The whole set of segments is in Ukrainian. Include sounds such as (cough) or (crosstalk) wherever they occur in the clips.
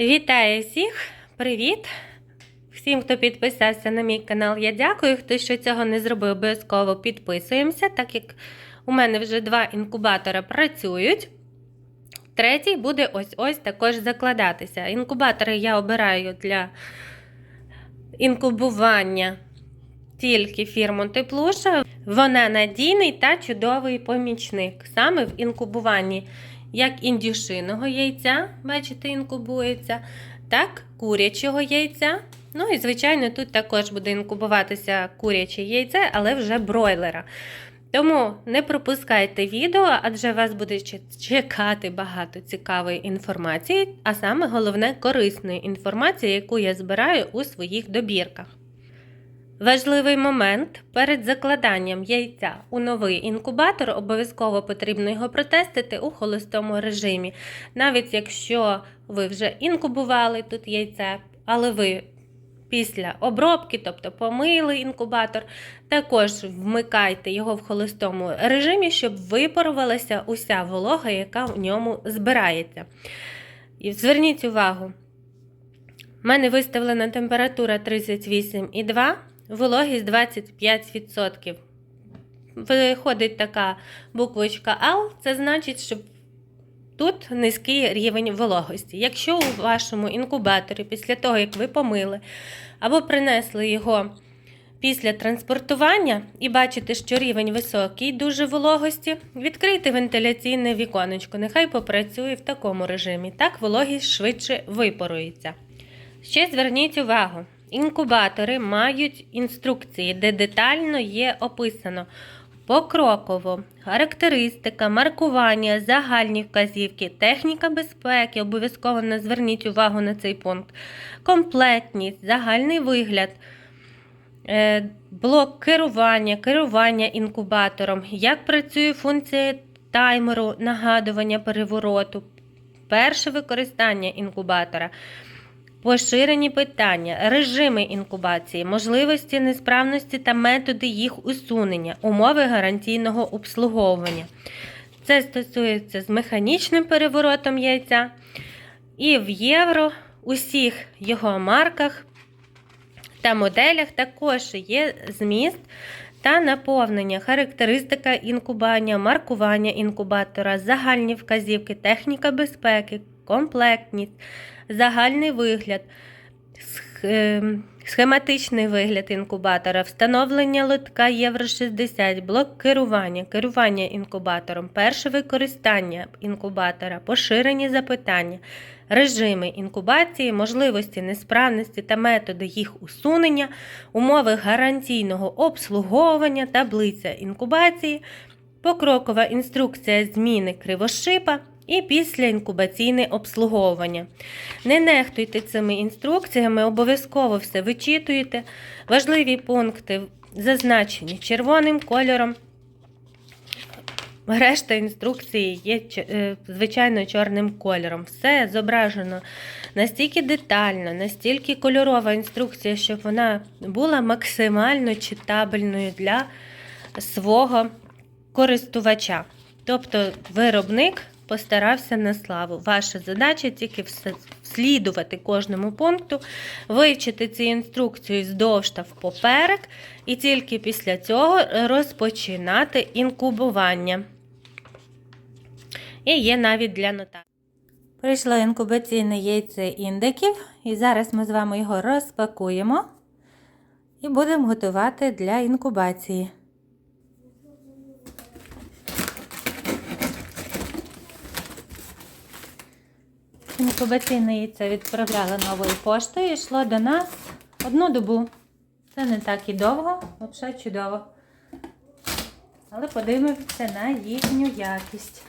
Вітаю всіх! Привіт! Всім, хто підписався на мій канал, я дякую. Хто ще цього не зробив, обов'язково підписуємося, так як у мене вже два інкубатора працюють. Третій буде ось-ось також закладатися. Інкубатори я обираю для інкубування тільки фірму Теплуша. Вона надійний та чудовий помічник саме в інкубуванні як індюшиного яйця, бачите, інкубується, так курячого яйця. Ну і, звичайно, тут також буде інкубуватися куряче яйце, але вже бройлера. Тому не пропускайте відео, адже вас буде чекати багато цікавої інформації, а саме головне корисної інформації, яку я збираю у своїх добірках. Важливий момент перед закладанням яйця у новий інкубатор обов'язково потрібно його протестити у холостому режимі. Навіть якщо ви вже інкубували тут яйце, але ви після обробки, тобто помили інкубатор, також вмикайте його в холостому режимі, щоб випарувалася уся волога, яка в ньому збирається. І зверніть увагу, в мене виставлена температура 38,2, вологість 25%. Виходить така буквочка Л, це значить, що тут низький рівень вологості. Якщо у вашому інкубаторі, після того, як ви помили або принесли його після транспортування і бачите, що рівень високий, дуже вологості, відкрийте вентиляційне віконечко, нехай попрацює в такому режимі. Так вологість швидше випарується. Ще зверніть увагу. Інкубатори мають інструкції, де детально є описано покроково, характеристика, маркування, загальні вказівки, техніка безпеки, обов'язково не зверніть увагу на цей пункт, комплектність, загальний вигляд, е, блок керування, керування інкубатором, як працює функція таймеру, нагадування перевороту, перше використання інкубатора. Поширені питання, режими інкубації, можливості несправності та методи їх усунення, умови гарантійного обслуговування. Це стосується з механічним переворотом яйця. І в євро усіх його марках та моделях також є зміст та наповнення, характеристика інкубання, маркування інкубатора, загальні вказівки, техніка безпеки, комплектність загальний вигляд, сх- схематичний вигляд інкубатора, встановлення лотка Євро 60, блок керування, керування інкубатором, перше використання інкубатора, поширені запитання, режими інкубації, можливості несправності та методи їх усунення, умови гарантійного обслуговування, таблиця інкубації, покрокова інструкція зміни кривошипа і післяінкубаційне обслуговування. Не нехтуйте цими інструкціями, обов'язково все вичитуєте. Важливі пункти зазначені червоним кольором. Решта інструкції є е, звичайно чорним кольором. Все зображено настільки детально, настільки кольорова інструкція, щоб вона була максимально читабельною для свого користувача. Тобто виробник постарався на славу. Ваша задача тільки все- слідувати кожному пункту, вивчити цю інструкцію здовж та впоперек, і тільки після цього розпочинати інкубування. І є навіть для нотарів. Прийшло інкубаційне яйце індиків, і зараз ми з вами його розпакуємо і будемо готувати для інкубації. Інкубаційне яйце відправляли новою поштою і йшло до нас одну добу. Це не так і довго, взагалі чудово. Але подивимося на їхню якість.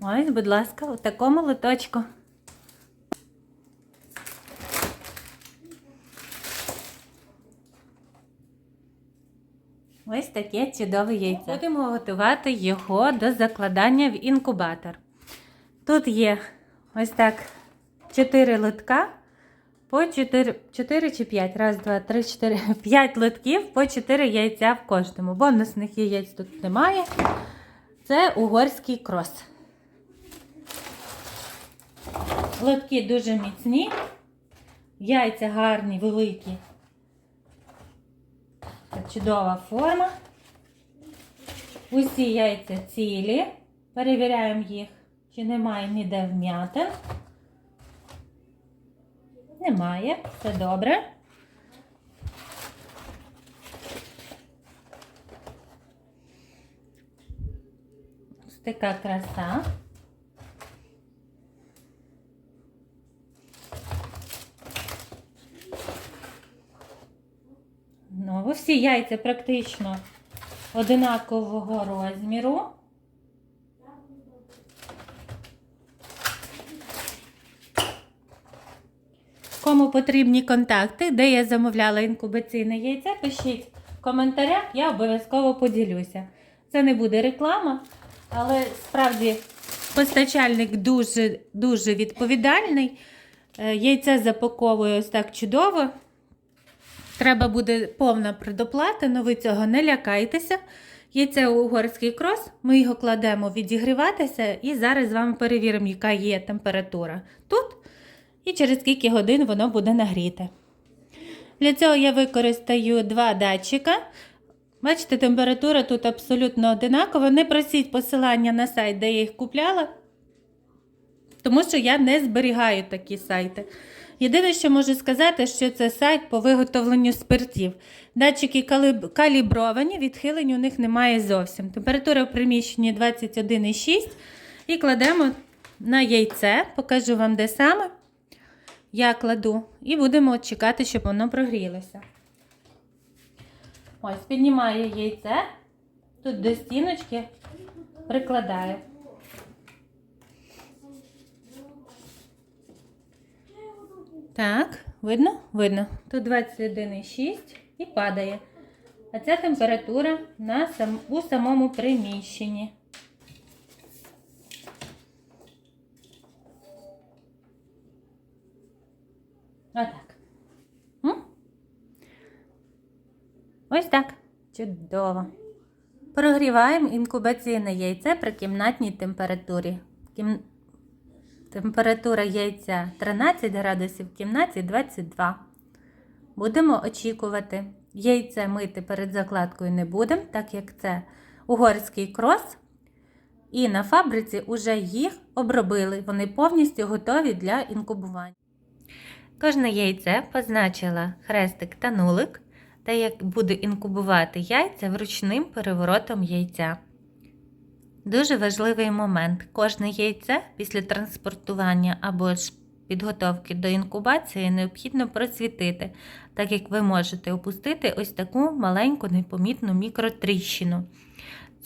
Ось, будь ласка, у такому лоточку. Таке чудове яйце. Будемо готувати його до закладання в інкубатор. Тут є ось так 4 литка по 4, 4 чи 5. Раз, два, три, чотири, (laughs) 5 лотків по 4 яйця в кожному. Бонусних яєць тут немає. Це угорський крос. Лотки дуже міцні, яйця гарні, великі. Чудова форма. Усі яйця цілі. Перевіряємо їх, чи немає ніде вм'ятин. Немає, все добре. Ось така краса. Ну, всі яйця практично одинакового розміру. Кому потрібні контакти, де я замовляла інкубаційне яйце, пишіть в коментарях, я обов'язково поділюся. Це не буде реклама, але справді постачальник дуже, дуже відповідальний. Е, Яйце запаковує ось так чудово. Треба буде повна предоплата, але ви цього не лякайтеся. Яйце угорський крос, ми його кладемо відігріватися і зараз з вами перевіримо, яка є температура тут і через скільки годин воно буде нагріте. Для цього я використаю два датчика. Бачите, температура тут абсолютно одинакова. Не просіть посилання на сайт, де я їх купляла, тому що я не зберігаю такі сайти. Єдине, що можу сказати, що це сайт по виготовленню спиртів. Датчики калібровані, відхилень у них немає зовсім. Температура в приміщенні 21,6 і кладемо на яйце, покажу вам, де саме. Я кладу і будемо чекати, щоб воно прогрілося. Ось, піднімаю яйце, тут до стіночки прикладаю. Так, видно? Видно. Тут 21,6 і падає. А ця температура на сам, у самому приміщенні. Отак. Ось так. Чудово. Прогріваємо інкубаційне яйце при кімнатній температурі. Кім... Температура яйця 13 градусів, в кімнаті 22. Будемо очікувати. Яйце мити перед закладкою не будемо, так як це угорський крос. І на фабриці вже їх обробили. Вони повністю готові для інкубування. Кожне яйце позначила хрестик та нулик, та як буде інкубувати яйця вручним переворотом яйця. Дуже важливий момент. Кожне яйце після транспортування або ж підготовки до інкубації необхідно просвітити, так як ви можете опустити ось таку маленьку непомітну мікротріщину.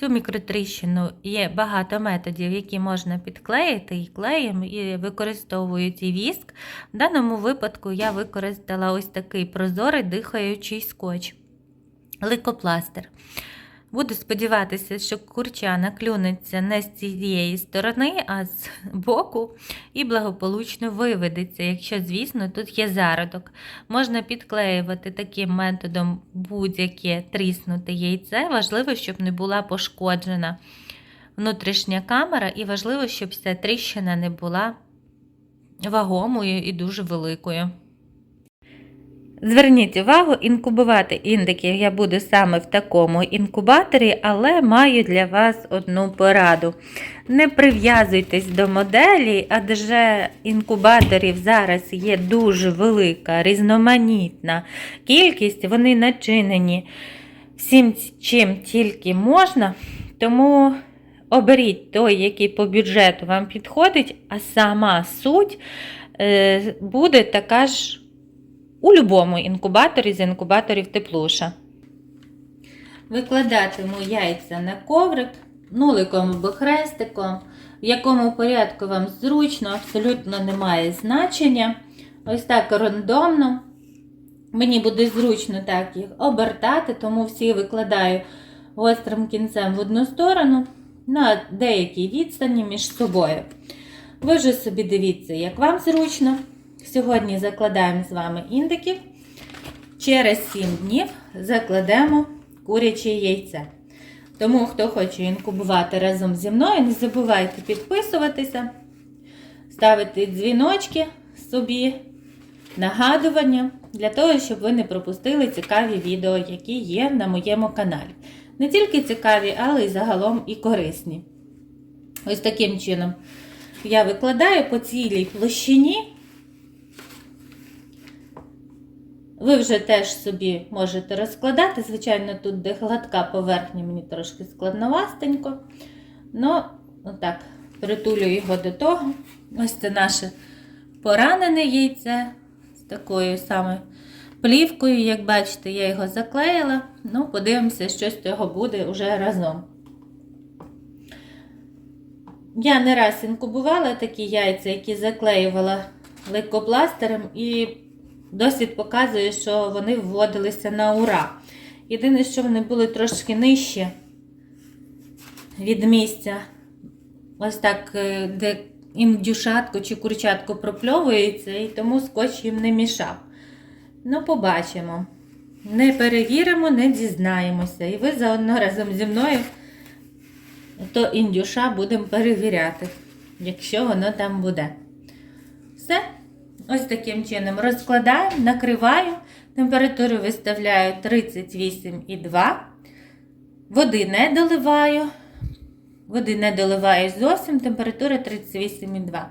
Цю мікротріщину є багато методів, які можна підклеїти і клеєм, і використовують і віск. В даному випадку я використала ось такий прозорий дихаючий скотч, лейкопластир. Буду сподіватися, що курча наклюнеться не з цієї сторони, а з боку, і благополучно виведеться, якщо, звісно, тут є зародок. Можна підклеювати таким методом будь-яке тріснуте яйце. Важливо, щоб не була пошкоджена внутрішня камера, і важливо, щоб ця тріщина не була вагомою і дуже великою. Зверніть увагу, інкубувати індиків я буду саме в такому інкубаторі, але маю для вас одну пораду. Не прив'язуйтесь до моделі, адже інкубаторів зараз є дуже велика, різноманітна кількість, вони начинені всім, чим тільки можна. Тому оберіть той, який по бюджету вам підходить, а сама суть е, буде така ж у будь-якому інкубаторі з інкубаторів теплуша. Викладатиму яйця на коврик, нуликом або хрестиком, в якому порядку вам зручно, абсолютно немає значення. Ось так рандомно. Мені буде зручно так їх обертати, тому всі викладаю гострим кінцем в одну сторону на деякій відстані між собою. Ви вже собі дивіться, як вам зручно. Сьогодні закладаємо з вами індиків. Через 7 днів закладемо куряче яйце. Тому, хто хоче інкубувати разом зі мною, не забувайте підписуватися, ставити дзвіночки собі, нагадування, для того, щоб ви не пропустили цікаві відео, які є на моєму каналі. Не тільки цікаві, але й загалом і корисні. Ось таким чином я викладаю по цілій площині. Ви вже теж собі можете розкладати. Звичайно, тут де гладка поверхня, мені трошки складновастенько. Ну, отак, притулю його до того. Ось це наше поранене яйце з такою саме плівкою. Як бачите, я його заклеїла. Ну, подивимося, що з цього буде вже разом. Я не раз інкубувала такі яйця, які заклеювала лейкопластирем, і досвід показує, що вони вводилися на ура. Єдине, що вони були трошки нижче від місця, ось так, е, де індюшатко чи курчатко пропльовується, і тому скотч їм не мішав. Ну, побачимо. Не перевіримо, не дізнаємося. І ви заодно разом зі мною то індюша будемо перевіряти, якщо воно там буде. Все. Ось таким чином розкладаю, накриваю, температуру виставляю 38,2. Води не доливаю. Води не доливаю зовсім, температура 38,2.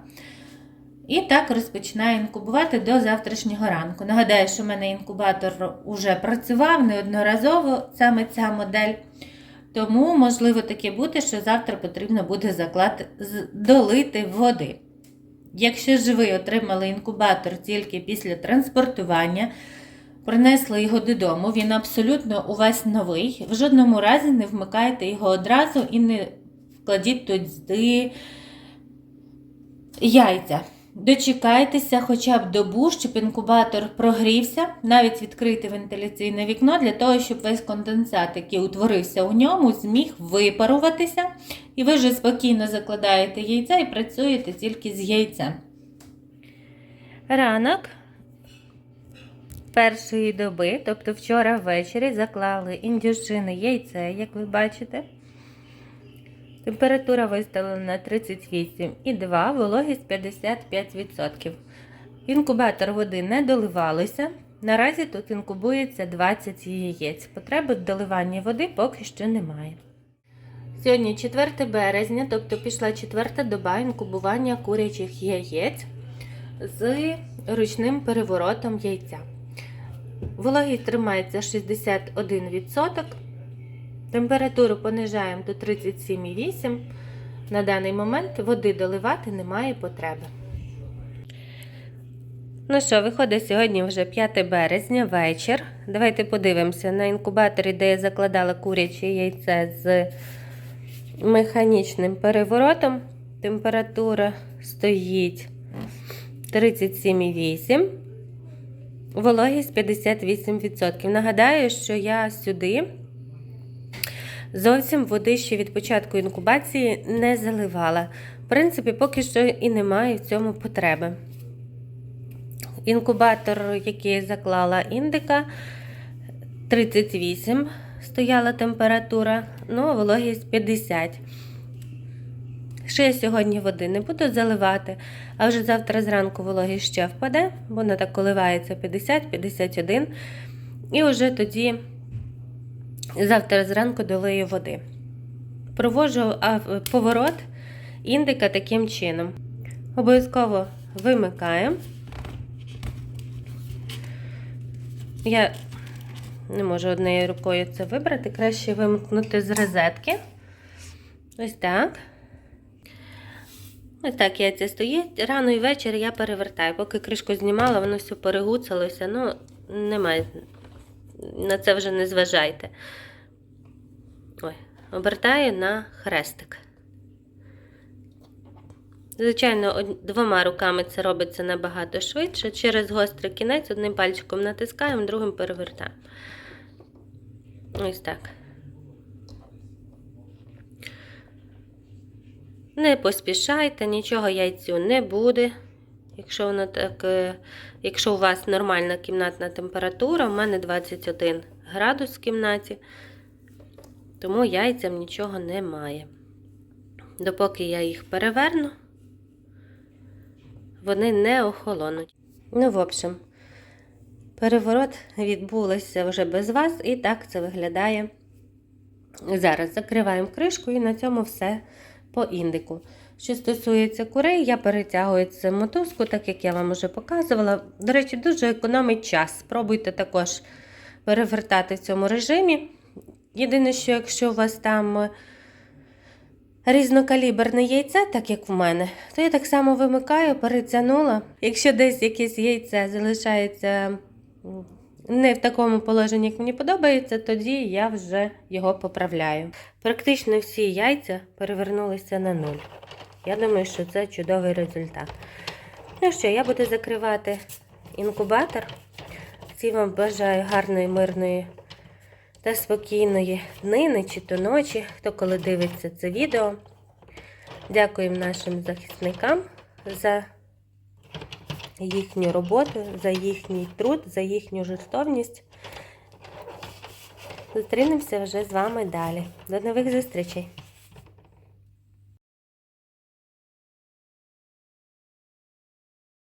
І так розпочинаю інкубувати до завтрашнього ранку. Нагадаю, що в мене інкубатор вже працював неодноразово, саме ця модель. Тому, можливо, таке бути, що завтра потрібно буде заклад... долити води. Якщо ж ви отримали інкубатор тільки після транспортування, принесли його додому, він абсолютно у вас новий. В жодному разі не вмикайте його одразу і не вкладіть туди яйця. Дочекайтеся хоча б добу, щоб інкубатор прогрівся, навіть відкрити вентиляційне вікно для того, щоб весь конденсат, який утворився у ньому, зміг випаруватися. І ви вже спокійно закладаєте яйця і працюєте тільки з яйцем. Ранок першої доби, тобто вчора ввечері, заклали індюшини яйце, як ви бачите. Температура виставлена 38,2, вологість 55%. Інкубатор води не доливалося. Наразі тут інкубується 20 яєць. Потреби в доливанні води поки що немає. Сьогодні 4 березня, тобто пішла четверта доба інкубування курячих яєць з ручним переворотом яйця. Вологість тримається 61%. Температуру понижаємо до 37,8. На даний момент води доливати немає потреби. Ну що, виходить сьогодні вже 5 березня, вечір. Давайте подивимося на інкубаторі, де я закладала куряче яйце з механічним переворотом. Температура стоїть 37,8. Вологість 58%. Нагадаю, що я сюди зовсім води ще від початку інкубації не заливала. В принципі, поки що і немає в цьому потреби. Інкубатор, який заклала індика, 38 стояла температура, ну, а вологість 50. Ще сьогодні води не буду заливати, а вже завтра зранку вологість ще впаде, вона так коливається 50-51. І вже тоді завтра зранку долию води. Проводжу а, поворот індика таким чином. Обов'язково вимикаємо. Я не можу однією рукою це вибрати, краще вимкнути з розетки. Ось так. Ось так яйця стоїть. Рано і ввечері я перевертаю. Поки кришку знімала, воно все перегуцалося. Ну, немає. На це вже не зважайте. Ой, обертаю на хрестик. Звичайно, двома руками це робиться набагато швидше. Через гострий кінець одним пальчиком натискаємо, другим перевертаємо. Ось так. Не поспішайте, нічого яйцю не буде. Якщо воно так, е, якщо у вас нормальна кімнатна температура, у мене 21 градус в кімнаті, тому яйцям нічого немає. Допоки я їх переверну, вони не охолонуть. Ну, в общем, переворот відбулося вже без вас, і так це виглядає. Зараз закриваємо кришку і на цьому все по індику. Що стосується курей, я перетягую цю мотузку, так як я вам вже показувала. До речі, дуже економить час. Спробуйте також перевертати в цьому режимі. Єдине, що якщо у вас там е, різнокаліберне яйце, так як в мене, то я так само вимикаю, перетягнула. Якщо десь якесь яйце залишається не в такому положенні, як мені подобається, тоді я вже його поправляю. Практично всі яйця перевернулися на нуль. Я думаю, що це чудовий результат. Ну що, я буду закривати інкубатор. Всім вам бажаю гарної, мирної та спокійної днини чи то ночі, хто коли дивиться це відео. Дякуємо нашим захисникам за їхню роботу, за їхній труд, за їхню жертовність. Зустрінемося вже з вами далі. До нових зустрічей!